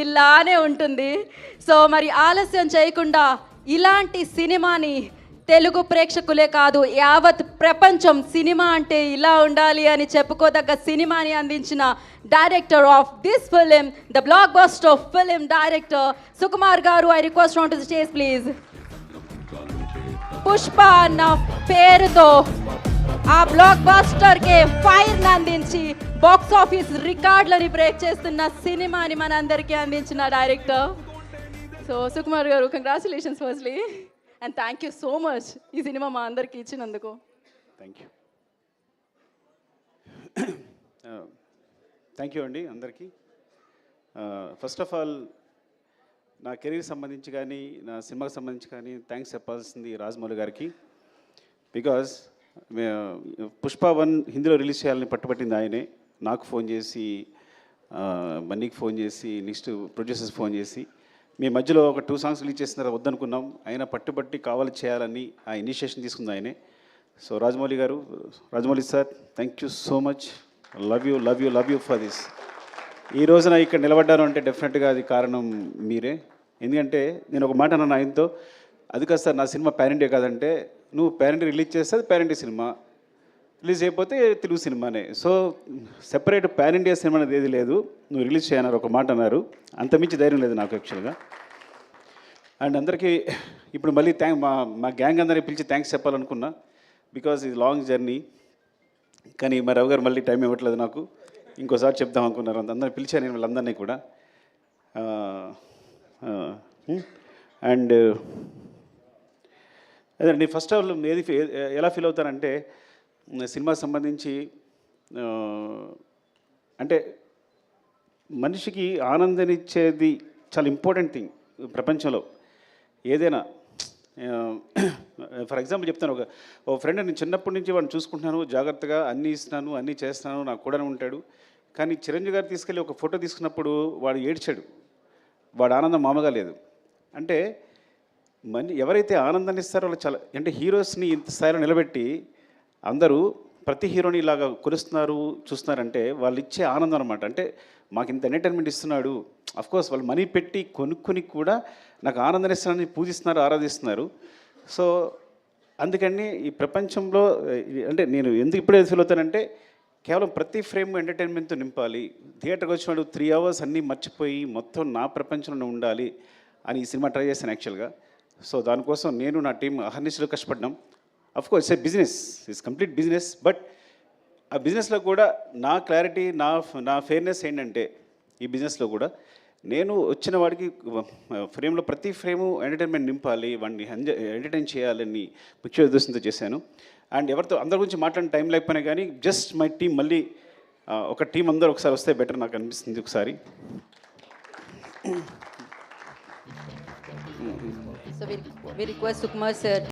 ఇలానే ఉంటుంది. సో మరి ఆలస్యం చేయకుండా ఇలాంటి సినిమాని తెలుగు ప్రేక్షకులే కాదు యావత్ ప్రపంచం సినిమా అంటే ఇలా ఉండాలి అని చెప్పుకోదగ్గ సినిమాని అందించిన director of this film the blockbuster of film director Sukumar garu I request on to stage please. Pushpa అన్న పేరుతో ఆ బ్లాక్ బాస్టర్కి ఫైర్ అందించి బాక్స్ ఆఫీస్ రికార్డులని బ్రేక్ చేస్తున్న సినిమాని మనందరికీ అందించిన director. So Sukumar garu congratulations firstly and thank you so much ఈ సినిమా మా అందరికీ ఇచ్చినందుకు. థ్యాంక్ యూ థ్యాంక్ యూ అండి అందరికీ. ఫస్ట్ ఆఫ్ ఆల్ నా కెరీర్ సంబంధించి కానీ నా సినిమాకి సంబంధించి కానీ థ్యాంక్స్ చెప్పాల్సింది రాజమౌళి గారికి. బికాజ్ పుష్ప వన్ హిందీలో రిలీజ్ చేయాలని పట్టుబట్టింది ఆయనే. నాకు ఫోన్ చేసి బన్నీకి ఫోన్ చేసి నెక్స్ట్ ప్రొడ్యూసర్స్ ఫోన్ చేసి. మీ మధ్యలో ఒక టూ సాంగ్స్ రిలీజ్ చేసిన తర్వాత వద్దనుకున్నాం. ఆయన పట్టుబట్టి కావాలి చేయాలని ఆ ఇనిషియేషన్ తీసుకుంది ఆయనే. So Rajamouli garu Rajamouli sir thank you so much love you love you love you for this ఈ రోజున ఇక్కడ నిలబడ్డాను అంటే డెఫినెట్గా అది కారణం మీరే. ఎందుకంటే నేను ఒక మాట అన్నాను ఆయనతో అది కాదు సార్ నా సినిమా ప్యారెంటే కాదంటే నువ్వు ప్యారెంట్ రిలీజ్ చేస్తే అది ప్యారెంటీ సినిమా రిలీజ్ అయిపోతే తెలుగు సినిమానే సో సెపరేట్ పాన్ ఇండియా సినిమా అనేది ఏది లేదు. నువ్వు రిలీజ్ చేయన్నారు ఒక మాట అన్నారు. అంతమించి ధైర్యం లేదు నాకు యాక్చువల్గా అండ్ అందరికీ ఇప్పుడు మళ్ళీ థ్యాంక్ మా మా గ్యాంగ్ అందరినీ పిలిచి థ్యాంక్స్ చెప్పాలనుకున్నా. బికాజ్ ఇది లాంగ్ జర్నీ కానీ మరి రవి గారు మళ్ళీ టైం ఇవ్వట్లేదు నాకు. ఇంకోసారి చెప్దాం అనుకున్నారు. అంత అందరిని పిలిచాను నేను వాళ్ళందరినీ కూడా. అండ్ అదే నేను ఫస్ట్ ఆఫ్ ఆల్ ఏది ఫీ- ఎలా ఫీల్ అవుతానంటే సినిమాకి సంబంధించి అంటే మనిషికి ఆనందనిచ్చేది చాలా ఇంపార్టెంట్ థింగ్ ప్రపంచంలో. ఏదైనా ఫర్ ఎగ్జాంపుల్ చెప్తాను ఒక ఓ ఫ్రెండ్ నేను చిన్నప్పటి నుంచి వాడిని చూసుకుంటున్నాను జాగ్రత్తగా అన్నీ ఇస్తున్నాను అన్నీ చేస్తున్నాను నాకు కూడా ఉంటాడు. కానీ చిరంజీవి గారు తీసుకెళ్ళి ఒక ఫోటో తీసుకున్నప్పుడు వాడు ఏడ్చాడు. వాడు ఆనందం మామగా లేదు. అంటే మని ఎవరైతే ఆనందాన్ని ఇస్తారో వాళ్ళు చాలా అంటే హీరోస్ని ఇంత స్థాయిలో నిలబెట్టి అందరూ ప్రతి హీరోని ఇలాగా కొలుస్తున్నారు చూస్తున్నారంటే వాళ్ళు ఇచ్చే ఆనందం అనమాట అంటే మాకు ఇంత ఎంటర్టైన్మెంట్ ఇస్తున్నాడు. కోర్స్ వాళ్ళు మనీ పెట్టి కొనుక్కొని కూడా నాకు ఆనందాన్ని ఇస్తున్నారని పూజిస్తున్నారు ఆరాధిస్తున్నారు. సో అందుకని ఈ ప్రపంచంలో అంటే నేను ఎందుకు ఇప్పుడే ఫీల్ అవుతానంటే కేవలం ప్రతి ఫ్రేమ్ ఎంటర్టైన్మెంట్తో నింపాలి. థియేటర్కి వచ్చినప్పుడు త్రీ అవర్స్ అన్నీ మర్చిపోయి మొత్తం నా ప్రపంచంలో ఉండాలి అని ఈ సినిమా ట్రై చేశాను యాక్చువల్గా సో దానికోసం నేను నా టీం అహర్నిశలు కష్టపడ్డాం of course a business it's complete business but ఆ బిజినెస్లో కూడా నా క్లారిటీ నా నా ఫెయిర్నెస్ ఏంటంటే ఈ బిజినెస్లో కూడా నేను వచ్చిన వాడికి ఫ్రేమ్లో ప్రతి ఫ్రేము ఎంటర్టైన్మెంట్ నింపాలి వాడిని ఎంటర్టైన్ చేయాలని ముఖ్య ఉద్దేశంతో చేశాను. అండ్ ఎవరితో అందరి గురించి మాట్లాడిన టైం లేకపోయినా కానీ జస్ట్ మై టీం మళ్ళీ ఒక టీం అందరూ ఒకసారి వస్తే బెటర్ నాకు అనిపిస్తుంది ఒకసారి. So we request Sukumar sir